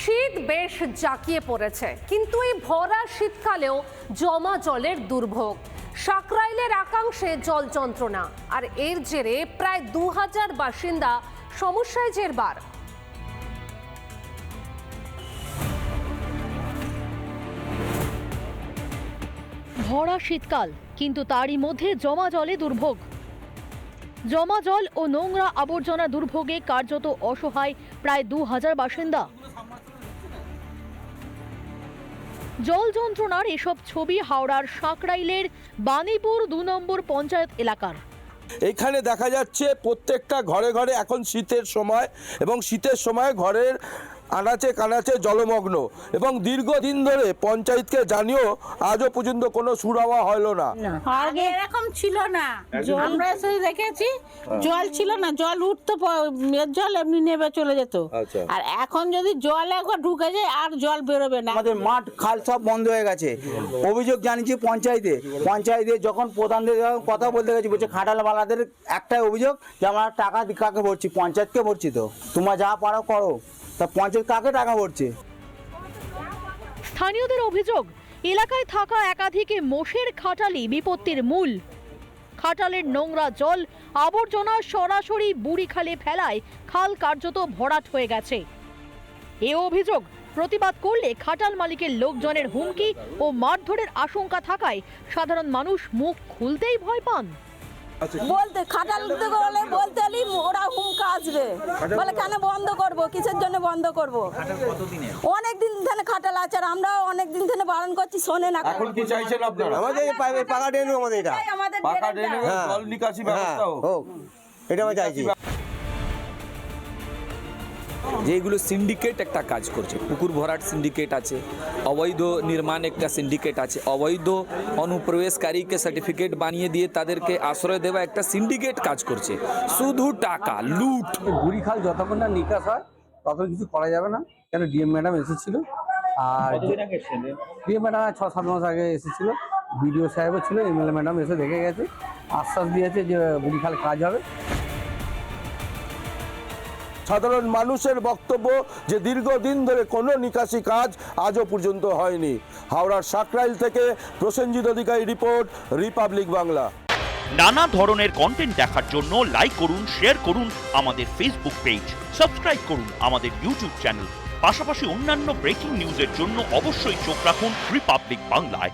শীত বেশ জাঁকিয়ে পড়েছে। কিন্তু এই ভরা শীতকালেও জমা জলের দুর্ভোগ। সাকরাইলের একাংশে জল যন্ত্রণা। আর এর জেরে প্রায় দু হাজার বাসিন্দা সমস্যায় জেরবার। ভরা শীতকাল, কিন্তু তারই মধ্যে জমা জলে দুর্ভোগ। জমা জল ও নোংরা আবর্জনা দুর্ভোগে কার্যত অসহায় প্রায় দু হাজার বাসিন্দা। জল যন্ত্রণার এসব ছবি হাওড়ার সাঁকরাইলের বানিপুর দু নম্বর পঞ্চায়েত এলাকার। এখানে দেখা যাচ্ছে প্রত্যেকটা ঘরে ঘরে এখন শীতের সময় এবং শীতের সময় ঘরের আনাচে কানাচে জলমগ্ন এবং দীর্ঘদিন ধরে পঞ্চায়েতকে জানিয়েও আজও পর্যন্ত কোনো সুরাওয়া হলো না। আগে এরকম ছিল না। আমরা এসে দেখেছি জল ছিল না জল উঠতো জল এমনি নেবে চলে যেত। আচ্ছা। আর এখন যদি জল একবার ঢুকে যায় আর জল বেরোবে না। আমাদের মাঠ খাল সব বন্ধ হয়ে গেছে। অভিযোগ জানিয়েছি পঞ্চায়েতে। পঞ্চায়েতে যখন প্রধানদের কথা বলতে গেছি বলছে খাটালওয়ালাদের একটাই অভিযোগ যে আমরা টাকা কাকে ভরছি পঞ্চায়েতকে ভরছি তো। তোমরা যা পারো করো। তা পঞ্চায়েত কাকে টাকা ভরছে? স্থানীয়দের অভিযোগ, এলাকায় থাকা একাধিক মোষের খাটালি বিপত্তির মূল। খাটালের নোংরা জল, আবর্জনা সরাসরি বুড়িখালে ফেলায় খাল কার্যত ভরাট হয়ে গেছে। এ অভিযোগ প্রতিবাদ করলে খাটাল মালিকের লোকজনের হুমকি ও মারধরের আশঙ্কা থাকায় সাধারণ মানুষ মুখ খুলতেই ভয় পান। বলতে খাটাল বলে বলতে এলি ওরা হুমকা আসবে। বলে কেন বন্ধ করব? কিসের জন্য বন্ধ করব? অনেক দিন ধরে খাটাল আছে আর আমরা অনেক দিন ধরে বারণ করছি শোনে না এখন কি চাইছেন আপনারা? আমাদের এই পাইপে পাকা ড্রেন আমাদের এটা। পাকা ড্রেন জল নিকাশি ব্যবস্থা হোক। হোক। এটা আমরা চাইছি। যেগুলো সিন্ডিকেট একটা কাজ করছে। পুকুর ভরাট সিন্ডিকেট আছে অবৈধ নির্মাণ একটা সিন্ডিকেট আছে অবৈধ অনুপ্রবেশকারীকে সার্টিফিকেট বানিয়ে দিয়ে তাদেরকে আশ্রয় দেওয়া একটা সিন্ডিকেট কাজ করছে। শুধু টাকা লুট। বুড়ি খাল যতক্ষণ না নিকাশ হয় ততক্ষণ কিছু করা যাবে না। কেন? ডিএম ম্যাডাম এসেছিল। আর ডিএম ম্যাডাম ছ সাত মাস আগে এসেছিল। বিডিও সাহেবও ছিল এমএলএ ম্যাডাম এসে দেখে গেছে। আশ্বাস দিয়েছে যে বুড়ি খাল কাজ হবে। সাধারণ মানুষের বক্তব্য যে দীর্ঘদিন ধরে কোনো নিকাশি কাজ আজও পর্যন্ত হয়নি। হাওড়ার সাকরাইল থেকে প্রসেনজিৎ অধিকারী রিপোর্ট, রিপাবলিক বাংলা। নানা ধরনের কন্টেন্ট দেখার জন্য লাইক করুন শেয়ার করুন আমাদের ফেসবুক পেজ সাবস্ক্রাইব করুন আমাদের ইউটিউব চ্যানেল পাশাপাশি অন্যান্য ব্রেকিং নিউজের জন্য অবশ্যই চোখ রাখুন রিপাবলিক বাংলায়